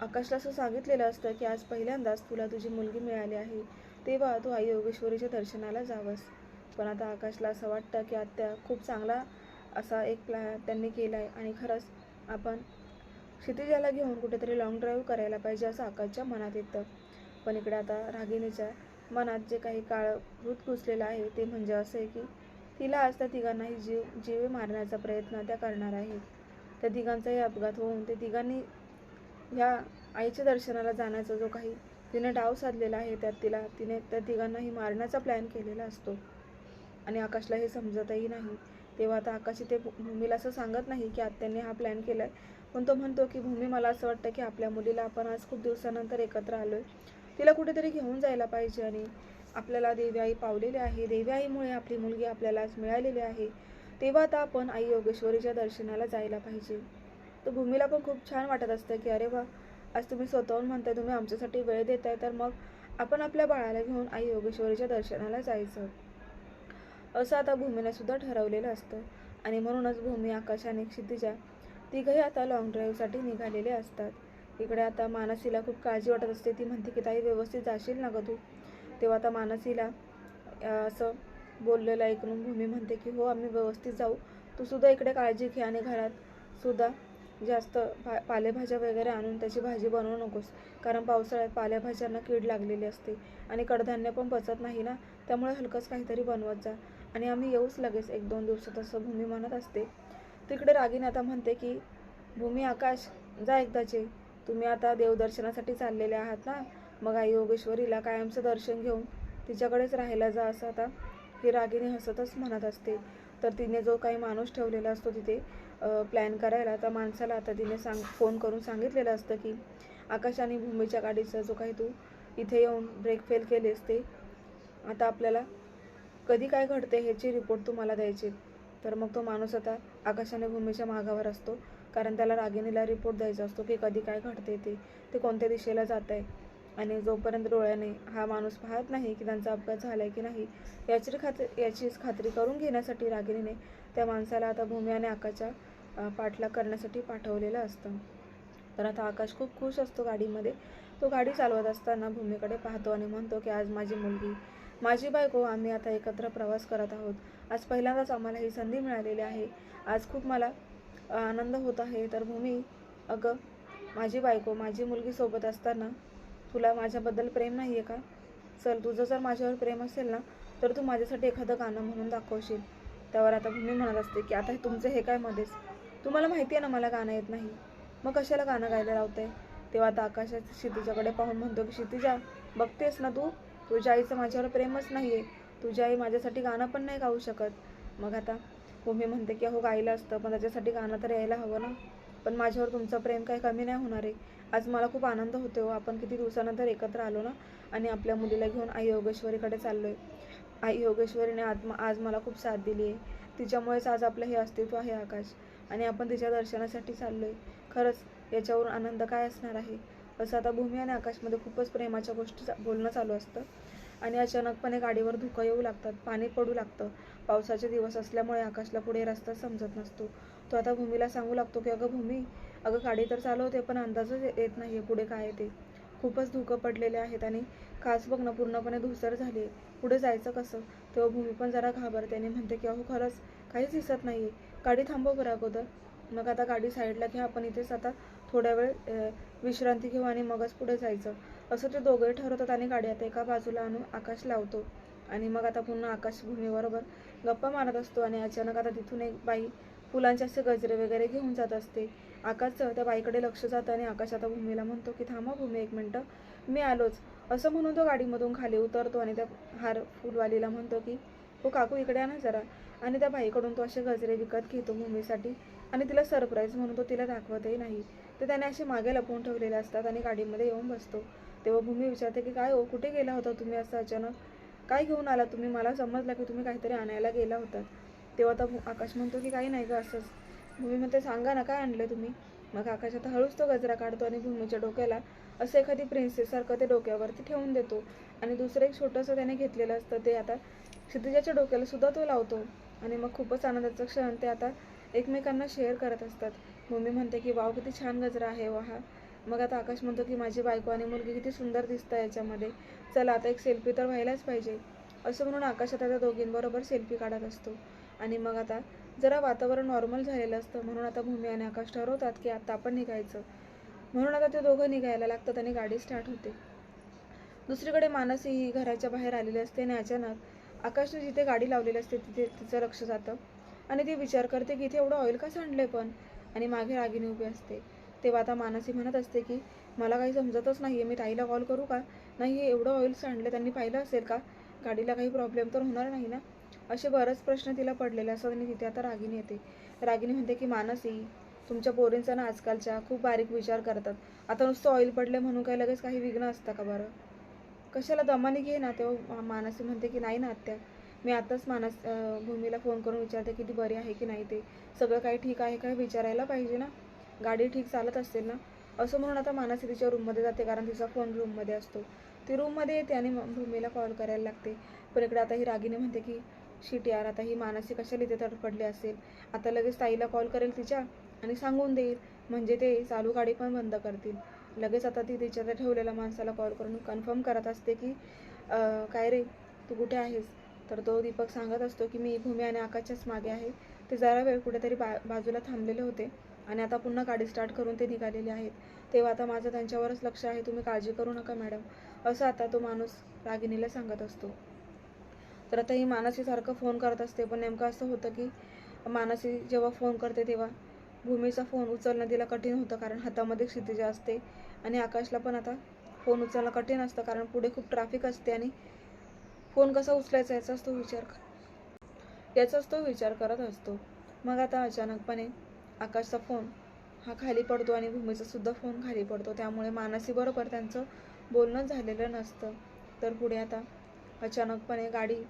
आकाशला असं सांगितलेलं असतं की आज पहिल्यांदाच तुला तुझी मुलगी मिळाली आहे. तेव्हा तू आई योगेश्वरीच्या दर्शनाला जावंस. पण आता आकाशला असं वाटतं की आत्या खूप चांगला असा एक प्लॅ त्यांनी केला आहे आणि खरंच आपण क्षितिजाला घेऊन कुठेतरी लॉंग ड्राईव्ह करायला पाहिजे असं आकाशच्या मनात येतं. पण इकडे आता रागिणीच्या मनात जे काही काळ भूत घुसलेलं आहे ते म्हणजे असं आहे की तिला आज त्या तिघांनाही जीव जीवे मारण्याचा प्रयत्न त्या करणार आहेत. त्या तिघांचाही अपघात होऊन ते तिघांनी ह्या आईच्या दर्शनाला जाण्याचा जो काही तिने डाव साधलेला आहे त्यात तिला तिने त्या तिघांनाही मारण्याचा प्लॅन केलेला असतो. आणि आकाशला हे समजतही नाही. तेव्हा आता आकाश इथे भूमीला असं सांगत नाही की आत्यांनी हा प्लॅन केला आहे पण तो म्हणतो की भूमी मला असं वाटतं की आपल्या मुलीला आपण आज खूप दिवसानंतर एकत्र आलो आहे तिला कुठेतरी घेऊन जायला पाहिजे आणि आपल्याला देवी आई पावलेली आहे. देवी आईमुळे आपली मुलगी आपल्याला आज मिळालेली आहे. तेव्हा आता आपण आई योगेश्वरीच्या दर्शनाला जायला पाहिजे. तर भूमीला पण खूप छान वाटत असतं की अरे वा आज तुम्ही स्वतःहून म्हणताय तुम्ही आमच्यासाठी वेळ देताय तर मग आपण आपल्या बाळाला घेऊन आई योगेश्वरीच्या दर्शनाला जायचं. असं आता भूमीने सुद्धा ठरवलेलं असतं. आणि म्हणूनच भूमी आकाश आणि क्षितिजा तिघही आता लॉंग ड्राईव्हसाठी निघालेले असतात. इकडे आता मानसीला खूप काळजी वाटत असते. ती म्हणते की ताई व्यवस्थित जाशील ना गं तू? तेव्हा आता मानसीला असं बोललेलं ऐकून भूमी म्हणते की हो आम्ही व्यवस्थित जाऊ. तू सुद्धा इकडे काळजी घे आणि घरात सुद्धा जास्त भा पालेभाज्या वगैरे आणून त्याची भाजी बनवू नकोस. कारण पावसाळ्यात पालेभाज्यांना कीड लागलेली असते आणि कडधान्य पण पचत नाही ना? त्यामुळे हलकंच काहीतरी बनवत जा. आणि आम्ही येऊच लगेच एक दोन दिवसात असं भूमी म्हणत असते. तिकडे रागीने आता म्हणते की भूमी आकाश जा एकदाचे. तुम्ही आता देवदर्शनासाठी चाललेले आहात ना? मग आई योगेश्वरीला कायमचं दर्शन घेऊन तिच्याकडेच राहायला जा असं आता. ही रागिनी हसतच म्हणत असते. तर तिने जो काही माणूस ठेवलेला असतो तिथे प्लॅन करायला त्या माणसाला आता तिने सांग फोन करून सांगितलेलं असतं की आकाश आणि भूमीच्या गाडीचा जो काही तू इथे येऊन ब्रेक फेल केलेस ते आता आपल्याला कधी काय घडते ह्याची रिपोर्ट तुम्हाला द्यायची तर मग तो माणूस आता आकाश आणि भूमीच्या मागावर असतो. कारण त्याला रागिणीला रिपोर्ट द्यायचा असतो की कधी काय घडते ते. ते कोणत्या दिशेला जात आहे आणि जोपर्यंत डोळ्याने हा माणूस पाहत नाही की त्यांचा अपघात झाला आहे की नाही याची खात्री याचीच खात्री करून घेण्यासाठी रागिणीने त्या माणसाला आता भूमी आणि आकाशच्या पाठलाग करण्यासाठी पाठवलेलं असतं. तर आता आकाश खूप खुश असतो गाडीमध्ये. तो गाडी चालवत असताना भूमीकडे पाहतो आणि म्हणतो की आज माझी मुलगी माझी बायको आम्ही आता एकत्र प्रवास करत आहोत. आज पहिल्यांदाच आम्हाला ही संधी मिळालेली आहे. आज खूप मला आनंद होत आहे. तर भूमी अगं माझी बायको माझी मुलगी सोबत असताना तुला माझ्याबद्दल प्रेम नाही आहे का? चल तुझं जर माझ्यावर प्रेम असेल ना तर तू माझ्यासाठी एखादं गाणं म्हणून दाखवशील. त्यावर आता भूमी म्हणत असते की आता हे तुमचं हे काय मध्येच? तुम्हाला माहिती आहे ना मला गाणं येत नाही. मग कशाला गाणं गायला लावते तेव्हा आता आकाशात क्षितिजाकडे पाहून म्हणतो की क्षितिजा बघतेस ना तू? तुझ्या आईचं माझ्यावर प्रेमच नाही आहे तुझी आई माझ्यासाठी गाणं पण नाही गाऊ शकत. मग आता हो, भूमी म्हणते की अहो गायला असतं पण त्याच्यासाठी गाणं तर यायला हवं ना? पण माझ्यावर तुमचं प्रेम काही कमी नाही होणार आहे. आज मला खूप आनंद होतो हो. आपण किती दिवसानंतर एकत्र आलो ना? आणि आपल्या मुलीला घेऊन आई योगेश्वरीकडे चाललो आहे आई योगेश्वरीने आज आज मला खूप साथ दिली आहे तिच्यामुळेच आज आपलं हे अस्तित्व आहे आकाश. आणि आपण तिच्या दर्शनासाठी चाललो आहे खरंच याच्यावरून आनंद काय असणार आहे? असं आता भूमी आणि आकाशमध्ये खूपच प्रेमाच्या गोष्टी चा- बोलणं चालू असतं. आणि अचानकपणे गाडीवर धुकं येऊ लागतात पाणी पडू लागतं. पावसाचे दिवस असल्यामुळे आकाशला पुढे रस्ता समजत नसतो. तो आता भूमीला सांगू लागतो की अगं भूमी अगं गाडी तर चालवते पण अंदाजच येत नाही आहे पुढे काय येते ते. खूपच धुकं पडलेले आहेत आणि काच बघ ना पूर्णपणे धुसर झाली पुढे जायचं कसं? तेव्हा भूमी पण जरा घाबरते आणि म्हणते की अहो खरंच काहीच दिसत नाही आहे गाडी थांबव बरं अगोदर. मग आता गाडी साईडला घ्या आपण इथेच आता थोड्या वेळ विश्रांती घेऊ आणि मगच पुढे जायचं. असं ते दोघंही ठरवतात आणि गाडी आता एका बाजूला आणून आकाश लावतो. आणि मग आता पुन्हा आकाशभूमीबरोबर गप्पा मारत असतो आणि अचानक आता तिथून एक बाई फुलांचे असे गजरे वगैरे घेऊन जात असते. आकाशचं त्या बाईकडे लक्ष जातं आणि आकाश आता भूमीला म्हणतो की थांबा भूमी एक मिनटं. मी आलोच. असं म्हणून तो गाडीमधून खाली उतरतो आणि त्या हार फुलवालीला म्हणतो की हो काकू इकडे या ना जरा. आणि त्या बाईकडून तो असे गजरे विकत घेतो भूमीसाठी आणि तिला सरप्राईज म्हणून तो तिला दाखवतही नाही. ते त्याने असे मागे लपवून ठेवलेले असतात आणि गाडीमध्ये येऊन बसतो. तेव्हा भूमी विचारते की काय हो कुठे गेला होता तुम्ही असं अचानक? काय घेऊन आला तुम्ही? मला समजलं की तुम्ही काहीतरी आणायला गेला होता. तेव्हा आता आकाश म्हणतो की काही नाही गं असंच. भूमी म्हणते सांगा ना काय आणलं तुम्ही? मग आकाश आता हळूच तो गजरा काढतो आणि भूमीच्या डोक्याला असं एखादी प्रिन्सेससारखं ते डोक्यावरती ठेवून देतो. आणि दुसरं एक छोटंसं त्याने घेतलेलं असतं ते आता क्षितिजाच्या डोक्याला सुद्धा तो लावतो. आणि मग खूपच आनंदाचा क्षण ते आता एकमेकांना शेअर करत असतात. मम्मी म्हणते की वाव किती छान गजरा आहे वा हा मग आता आकाश म्हणतो की माझी बायको आणि मुलगी किती सुंदर दिसतं याच्यामध्ये. चला आता एक सेल्फी तर व्हायलाच पाहिजे. असं म्हणून आकाश आता त्या दोघींबरोबर सेल्फी काढत असतो. आणि मग आता जरा वातावरण नॉर्मल झालेलं असतं. म्हणून आता भूमी आणि आकाश ठरवतात की आता आपण निघायचं. म्हणून आता ते दोघं निघायला लागतात आणि गाडी स्टार्ट होते. दुसरीकडे मानसी ही घराच्या बाहेर आलेली असते आणि अचानक आकाशने जिथे गाडी लावलेली असते तिथे तिचं लक्ष जातं. आणि ती विचार करते की इथे एवढं ऑइल का सांडलंय पण? आणि मागे रागिनी उभी असते. तेव्हा आता मानसी म्हणत असते की मला काही समजतच नाही आहे मी ताईला कॉल करू का? नाही हे एवढं ऑइल सांडलं त्यांनी पाहिलं असेल का? गाडीला काही प्रॉब्लेम तर होणार नाही ना? असे बरेच प्रश्न तिला पडलेले असतात आणि तिथे आता रागिनी येते. रागिनी म्हणते की मानसी तुमच्या पोरींचा ना आजकालच्या खूप बारीक विचार करतात. आता नुसतं ऑइल पडलं म्हणून काही लगेच काही विघ्न असतं का बरं? कशाला दमाने घे ना तेव्हा मानसी म्हणते की नाही ना आत्या मी आताच मानस भूमीला फोन करून विचारते की ती बरी आहे की नाही ते? सगळं काही ठीक आहे काय विचारायला पाहिजे ना? गाडी ठीक चालत असेल ना? असं म्हणून आता मानसी तिच्या रूममध्ये जाते कारण तिचा फोन रूममध्ये असतो. ती रूममध्ये येते आणि भूमीला कॉल करायला लागते. पण इकडे आता ही रागिनी म्हणते की शिट यार आता ही मानसी कशाला इथे तडफडली असेल? आता लगेच ताईला कॉल करेल तिच्या आणि सांगून देईल. म्हणजे ते चालू गाडी पण बंद करतील. लगेच आता ती तिच्या ठेवलेल्या माणसाला कॉल करून कन्फर्म करत असते की काय रे तू कुठे आहेस? तर तो दीपक सांगत असतो की मी भूमी आणि आकाशच्याच मागे आहे. ते जरा वेळ कुठेतरी बा बाजूला थांबलेले होते आणि आता पुन्हा गाडी स्टार्ट करून ते निघालेले आहेत. तेव्हा आता माझं त्यांच्यावरच लक्ष आहे तुम्ही काळजी करू नका मॅडम. असं आता तो माणूस रागिनीला सांगत असतो. तर आता ही मानसी सारखं फोन करत असते पण नेमकं असं होतं की मानसी जेव्हा फोन करते तेव्हा भूमीचा फोन उचलणं तिला कठीण होतं कारण हातामध्ये क्षितिजे असते. आणि आकाशला पण आता फोन उचलणं कठीण असतं कारण पुढे खूप ट्रॅफिक असते आणि फोन कसा उचलायचा याचाच तो विचार याचाच तो विचार करत असतो. मग आता अचानकपणे आकाशचा फोन हा खाली पडतो आणि भूमीचा सुद्धा फोन खाली पडतो. त्यामुळे मानसी बरोबर त्यांचं बोलणं झालेलं नसतं. तर पुढे आता अचानकपणे गाडी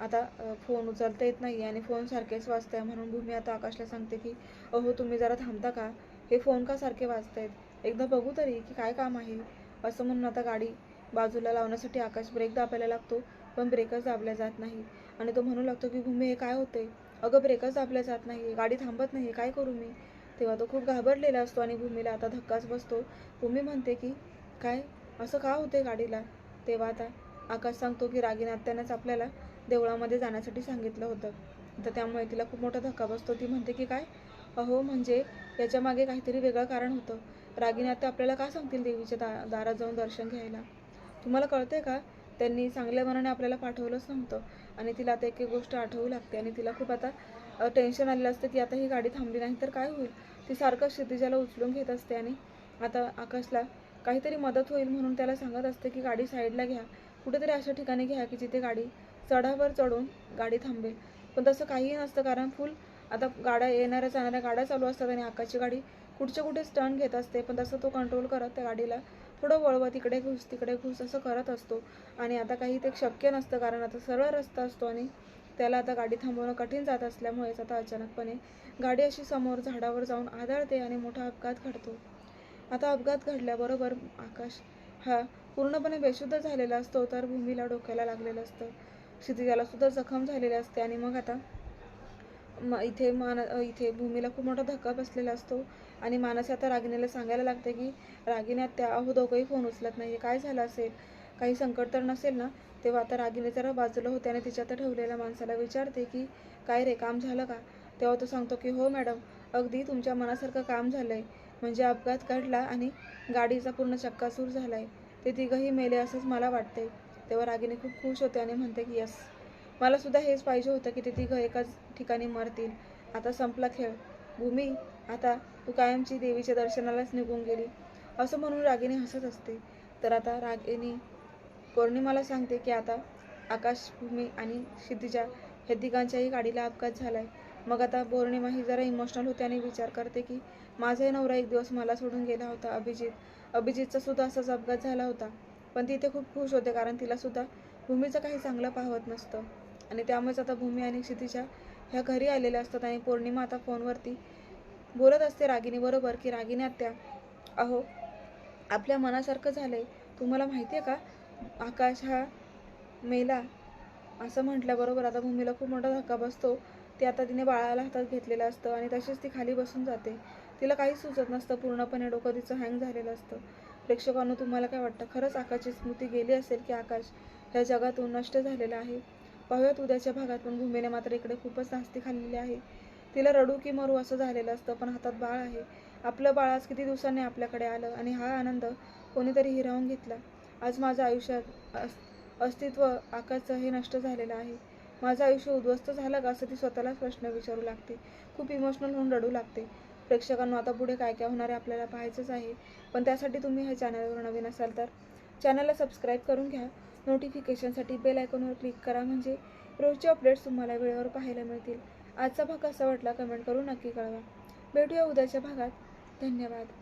आता फोन उचलता येत नाही आणि फोन सारखेच वाजताय म्हणून भूमी आता आकाशला सांगते की अहो तुम्ही जरा थांबता का? हे फोन का सारखे वाजतायत? एकदा बघू तरी की काय काम आहे? असं म्हणून आता गाडी बाजूला लावण्यासाठी आकाश ब्रेक दाबायला लागतो पण ब्रेकच दाबल्या जात नाही. आणि तो म्हणू लागतो की भूमी हे काय होतंय? अगं ब्रेकच दाबल्या जात नाही गाडी थांबत नाही काय करू मी? तेव्हा तो खूप घाबरलेला असतो आणि भूमीला आता धक्काच बसतो. भूमी म्हणते की काय? असं का होते गाडीला? तेव्हा आता आकाश सांगतो की रागिनी आत्यानेच आपल्याला देवळामध्ये जाण्यासाठी सांगितलं होतं. तर त्यामुळे तिला खूप मोठा धक्का बसतो. ती म्हणते की काय? अहो म्हणजे याच्या मागे काहीतरी वेगळं कारण होतं. रागिनी आता आपल्याला का सांगतील देवीच्या दा दारात जाऊन दर्शन घ्यायला? तुम्हाला कळतंय का? त्यांनी चांगल्या मनाने आपल्याला पाठवलंच नव्हतं. आणि तिला आता एक एक गोष्ट आठवू लागते. आणि तिला खूप आता टेन्शन आलेलं असतं की आता ही गाडी थांबली नाही तर काय होईल? ती सारखं क्षितिजाला उचलून घेत असते आणि आता आकाशला काहीतरी मदत होईल म्हणून त्याला सांगत असते की गाडी साईडला घ्या. कुठेतरी अशा ठिकाणी घ्या की जिथे गाडी चढावर चढून गाडी थांबेल. पण तसं काहीही नसतं कारण फुल आता गाड्या येणाऱ्या जाणाऱ्या गाड्या चालू असतात आणि आकाशची गाडी कुठच्या कुठे स्टर्न घेत असते. पण तसं तो कंट्रोल करत त्या गाडीला थोडं वळवा तिकडे घुस तिकडे घुस असं करत असतो. आणि आता काही ते शक्य नसतं कारण आता सरळ रस्ता असतो आणि त्याला आता गाडी थांबवणं कठीण जात असल्यामुळेच आता अचानकपणे गाडी अशी समोर झाडावर जाऊन आदळते आणि मोठा अपघात घडतो. आता अपघात घडल्याबरोबर आकाश हा पूर्णपणे बेशुद्ध झालेला असतो तर भूमीला डोक्याला लागलेलं असतं. क्षितिजाला सुद्धा जखम झालेली असते आणि मग आता म इथे मान इथे भूमीला खूप मोठा धक्का बसलेला असतो आणि मानसी आता रागिणीला सांगायला लागते की रागिनी त्या अहो दोघंही फोन उचलत नाही काय झालं असेल? काही संकट तर नसेल ना? तेव्हा आता रागिणी जरा बाजूला होते आणि तिच्या तर ठेवलेल्या माणसाला विचारते की काय रे काम झालं का? तेव्हा तो सांगतो की हो मॅडम अगदी तुमच्या मनासारखं काम झालं आहे म्हणजे अपघात घडला आणि गाडीचा पूर्ण चक्कासूर झाला आहे ते तिघंही मेले असंच मला वाटते तेव्हा रागिनी खूप खुश होते आणि म्हणते की यस. मला सुद्धा हेच पाहिजे होतं की ते तिघं एकाच ठिकाणी मरतील. आता संपला खेळ. भूमी आता तू कायमची देवीच्या दर्शनालाच निघून गेली. असं म्हणून रागिनी हसत असते. तर आता रागिनी पौर्णिमाला सांगते की आता आकाश भूमी आणि क्षितिजा हे तिघांच्याही गाडीला अपघात झालाय. मग आता पौर्णिमा ही जरा इमोशनल होते आणि विचार करते की माझाही नवरा एक दिवस मला सोडून गेला होता अभिजित. अभिजितचा सुद्धा असाच अपघात झाला होता. पण ती इथे खूप खुश होते कारण तिला सुद्धा भूमीचं काही चांगलं पाहत नसतं. आणि त्यामुळेच आता भूमी आणि क्षितिजा ह्या घरी आलेल्या असतात आणि पौर्णिमा आता फोनवरती बोलत असते रागिनी बरोबर? की रागिनी आत्या अहो आपल्या मनासारखं झालं आहे तुम्हाला माहिती आहे का? आकाश हा मेला असं म्हटल्याबरोबर आता भूमीला खूप मोठा धक्का बसतो. ते आता तिने बाळाला हातात घेतलेलं असतं आणि तशीच ती खाली बसून जाते. तिला काहीच सुचत नसतं. पूर्णपणे डोकं तिचं हँग झालेलं असतं. प्रेक्षकांनो तुम्हाला काय वाटतं? खरंच आकाशची स्मृती गेली असेल की आकाश ह्या जगातून नष्ट झालेला आहे? पाहूयात उद्याच्या भागात पण भूमीने मात्र इकडे खूपच नास्ती खाल्लेली आहे. तिला रडू की मरू असं झालेलं असतं पण हातात बाळ आहे. आपलं बाळ आज किती दिवसांनी आपल्याकडे आलं आणि हा आनंद कोणीतरी हिरावून घेतला. आज माझं आयुष्यात अस्तित्व आकाशचं हे नष्ट झालेलं आहे. माझं आयुष्य उद्ध्वस्त झालं का असं ती स्वतःलाच प्रश्न विचारू लागते. खूप इमोशनल होऊन रडू लागते. प्रेक्षकांना आता पुढे काय काय होणार आहे आपल्याला पाहायचंच आहे. पण त्यासाठी तुम्ही ह्या चॅनलवर नवीन असाल तर चॅनलला सबस्क्राईब करून घ्या. नोटिफिकेशनसाठी बेल आयकॉनवर क्लिक करा म्हणजे रोजचे अपडेट्स तुम्हाला वेळेवर पाहायला मिळतील. आजचा भाग कसा वाटला कमेंट करून नक्की कळवा. भेटूया उद्याच्या भागात. धन्यवाद.